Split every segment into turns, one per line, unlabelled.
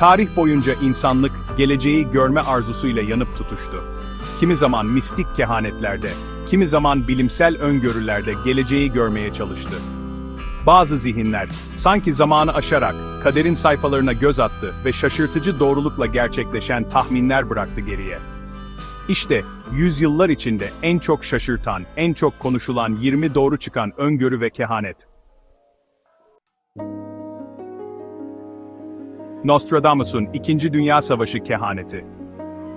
Tarih boyunca insanlık, geleceği görme arzusuyla yanıp tutuştu. Kimi zaman mistik kehanetlerde, kimi zaman bilimsel öngörülerde geleceği görmeye çalıştı. Bazı zihinler, sanki zamanı aşarak, kaderin sayfalarına göz attı ve şaşırtıcı doğrulukla gerçekleşen tahminler bıraktı geriye. İşte, yüzyıllar içinde en çok şaşırtan, en çok konuşulan 20 doğru çıkan öngörü ve kehanet. Nostradamus'un İkinci Dünya Savaşı kehaneti.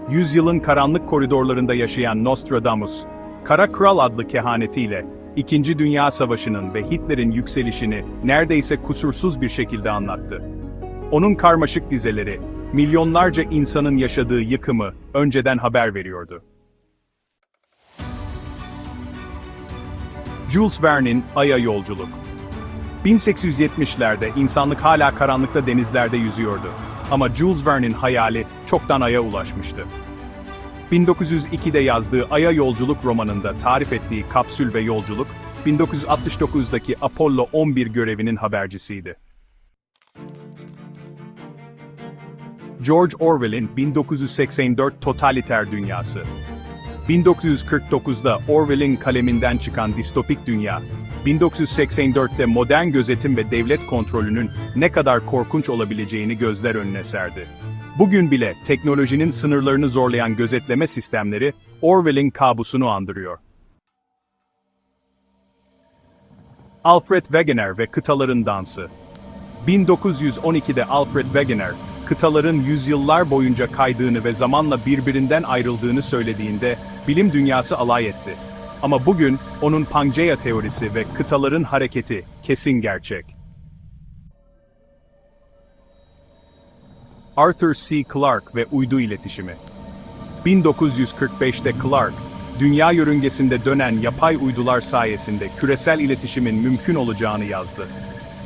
Yüzyılın karanlık koridorlarında yaşayan Nostradamus, Kara Kral adlı kehanetiyle İkinci Dünya Savaşı'nın ve Hitler'in yükselişini neredeyse kusursuz bir şekilde anlattı. Onun karmaşık dizeleri, milyonlarca insanın yaşadığı yıkımı önceden haber veriyordu. Jules Verne'in Ay'a Yolculuk 1870'lerde insanlık hala karanlıkta denizlerde yüzüyordu. Ama Jules Verne'in hayali çoktan Ay'a ulaşmıştı. 1902'de yazdığı Ay'a Yolculuk romanında tarif ettiği kapsül ve yolculuk, 1969'daki Apollo 11 görevinin habercisiydi. George Orwell'in 1984 Totaliter Dünyası 1949'da Orwell'in kaleminden çıkan distopik dünya, 1984'te modern gözetim ve devlet kontrolünün ne kadar korkunç olabileceğini gözler önüne serdi. Bugün bile teknolojinin sınırlarını zorlayan gözetleme sistemleri Orwell'in kabusunu andırıyor. Alfred Wegener ve Kıtaların Dansı 1912'de Alfred Wegener, kıtaların yüzyıllar boyunca kaydığını ve zamanla birbirinden ayrıldığını söylediğinde bilim dünyası alay etti. Ama bugün onun Pangea teorisi ve kıtaların hareketi kesin gerçek. Arthur C. Clarke ve uydu iletişimi 1945'te Clarke, dünya yörüngesinde dönen yapay uydular sayesinde küresel iletişimin mümkün olacağını yazdı.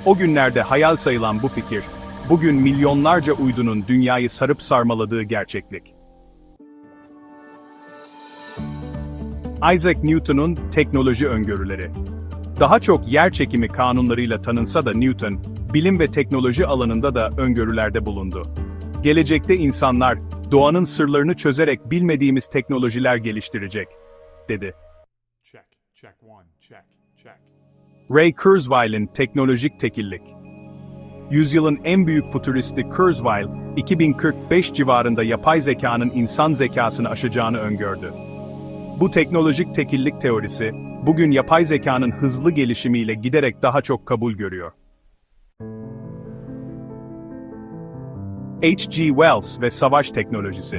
O günlerde hayal sayılan bu fikir, bugün milyonlarca uydunun dünyayı sarıp sarmaladığı gerçeklik. Isaac Newton'un teknoloji öngörüleri. Daha çok yer çekimi kanunlarıyla tanınsa da Newton, bilim ve teknoloji alanında da öngörülerde bulundu. Gelecekte insanlar, doğanın sırlarını çözerek bilmediğimiz teknolojiler geliştirecek, dedi.
Check, check one, check, check.
Ray Kurzweil'in teknolojik tekillik. Yüzyılın en büyük futuristi Kurzweil, 2045 civarında yapay zekanın insan zekasını aşacağını öngördü. Bu teknolojik tekillik teorisi, bugün yapay zekanın hızlı gelişimiyle giderek daha çok kabul görüyor. H.G. Wells ve Savaş Teknolojisi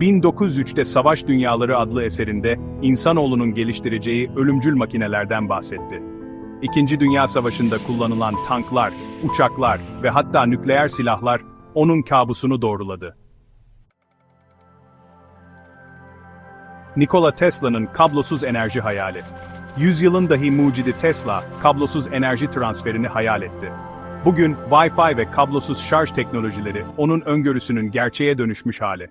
1903'te Savaş Dünyaları adlı eserinde, insanoğlunun geliştireceği ölümcül makinelerden bahsetti. İkinci Dünya Savaşı'nda kullanılan tanklar, uçaklar ve hatta nükleer silahlar, onun kabusunu doğruladı. Nikola Tesla'nın kablosuz enerji hayali. Yüzyılın dahi mucidi Tesla, kablosuz enerji transferini hayal etti. Bugün Wi-Fi ve kablosuz şarj teknolojileri onun öngörüsünün gerçeğe dönüşmüş hali.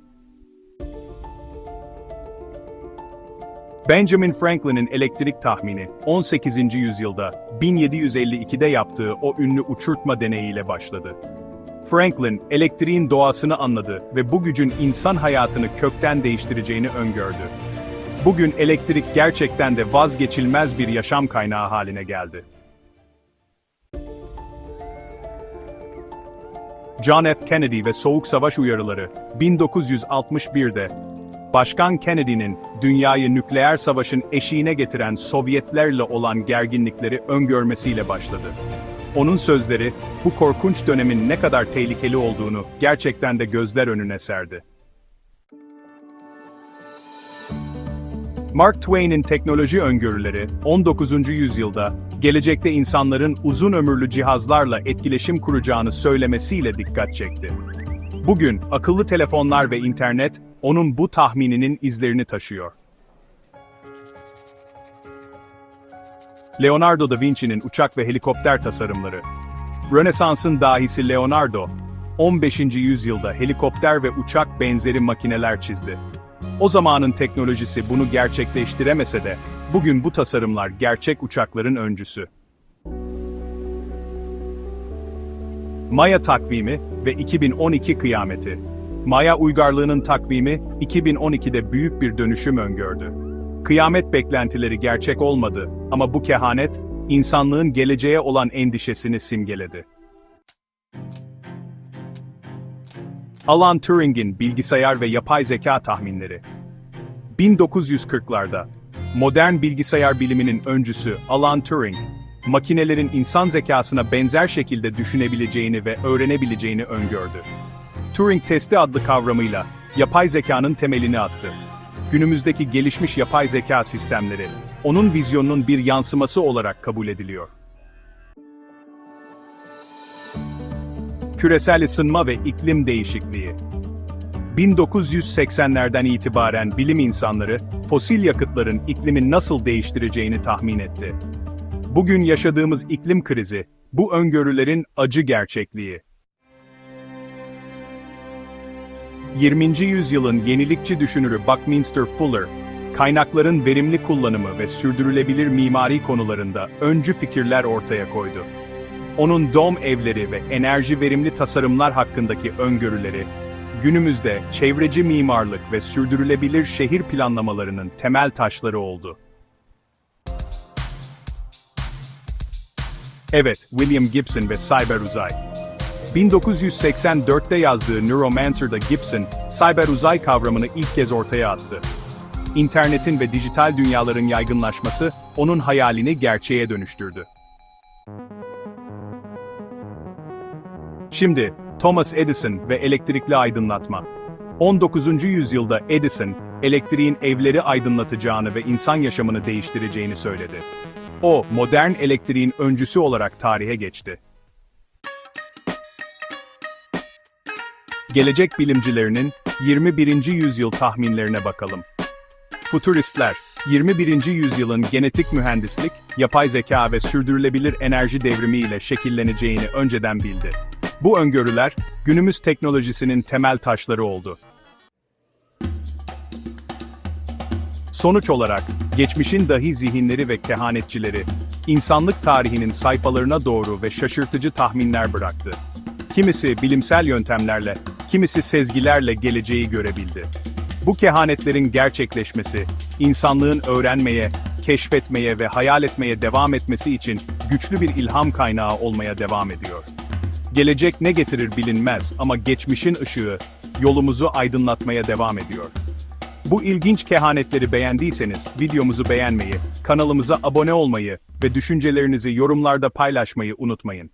Benjamin Franklin'in elektrik tahmini 18. yüzyılda 1752'de yaptığı o ünlü uçurtma deneyiyle başladı. Franklin, elektriğin doğasını anladı ve bu gücün insan hayatını kökten değiştireceğini öngördü. Bugün elektrik gerçekten de vazgeçilmez bir yaşam kaynağı haline geldi. John F. Kennedy ve Soğuk Savaş uyarıları 1961'de Başkan Kennedy'nin dünyayı nükleer savaşın eşiğine getiren Sovyetlerle olan gerginlikleri öngörmesiyle başladı. Onun sözleri bu korkunç dönemin ne kadar tehlikeli olduğunu gerçekten de gözler önüne serdi. Mark Twain'in teknoloji öngörüleri 19. yüzyılda gelecekte insanların uzun ömürlü cihazlarla etkileşim kuracağını söylemesiyle dikkat çekti. Bugün akıllı telefonlar ve internet onun bu tahmininin izlerini taşıyor. Leonardo da Vinci'nin uçak ve helikopter tasarımları. Rönesans'ın dahisi Leonardo, 15. yüzyılda helikopter ve uçak benzeri makineler çizdi. O zamanın teknolojisi bunu gerçekleştiremese de, bugün bu tasarımlar gerçek uçakların öncüsü. Maya takvimi ve 2012 kıyameti. Maya uygarlığının takvimi 2012'de büyük bir dönüşüm öngördü. Kıyamet beklentileri gerçek olmadı ama bu kehanet insanlığın geleceğe olan endişesini simgeledi. Alan Turing'in bilgisayar ve yapay zeka tahminleri. 1940'larda modern bilgisayar biliminin öncüsü Alan Turing, makinelerin insan zekasına benzer şekilde düşünebileceğini ve öğrenebileceğini öngördü. Turing testi adlı kavramıyla yapay zekanın temelini attı. Günümüzdeki gelişmiş yapay zeka sistemleri onun vizyonunun bir yansıması olarak kabul ediliyor. Küresel ısınma ve iklim değişikliği 1980'lerden itibaren bilim insanları, fosil yakıtların iklimin nasıl değiştireceğini tahmin etti. Bugün yaşadığımız iklim krizi, bu öngörülerin acı gerçekliği. 20. yüzyılın yenilikçi düşünürü Buckminster Fuller, kaynakların verimli kullanımı ve sürdürülebilir mimari konularında öncü fikirler ortaya koydu. Onun dom evleri ve enerji verimli tasarımlar hakkındaki öngörüleri, günümüzde çevreci mimarlık ve sürdürülebilir şehir planlamalarının temel taşları oldu. Evet, William Gibson ve Cyber Uzay. 1984'te yazdığı Neuromancer'da Gibson, cyber uzay kavramını ilk kez ortaya attı. İnternetin ve dijital dünyaların yaygınlaşması, onun hayalini gerçeğe dönüştürdü. Şimdi, Thomas Edison ve elektrikli aydınlatma. 19. yüzyılda Edison, elektriğin evleri aydınlatacağını ve insan yaşamını değiştireceğini söyledi. O, modern elektriğin öncüsü olarak tarihe geçti. Gelecek bilimcilerinin 21. yüzyıl tahminlerine bakalım. Futuristler, 21. yüzyılın genetik mühendislik, yapay zeka ve sürdürülebilir enerji devrimi ile şekilleneceğini önceden bildi. Bu öngörüler, günümüz teknolojisinin temel taşları oldu. Sonuç olarak, geçmişin dahi zihinleri ve kehanetçileri, insanlık tarihinin sayfalarına doğru ve şaşırtıcı tahminler bıraktı. Kimisi bilimsel yöntemlerle, kimisi sezgilerle geleceği görebildi. Bu kehanetlerin gerçekleşmesi, insanlığın öğrenmeye, keşfetmeye ve hayal etmeye devam etmesi için güçlü bir ilham kaynağı olmaya devam ediyor. Gelecek ne getirir bilinmez ama geçmişin ışığı yolumuzu aydınlatmaya devam ediyor. Bu ilginç kehanetleri beğendiyseniz videomuzu beğenmeyi, kanalımıza abone olmayı ve düşüncelerinizi yorumlarda paylaşmayı unutmayın.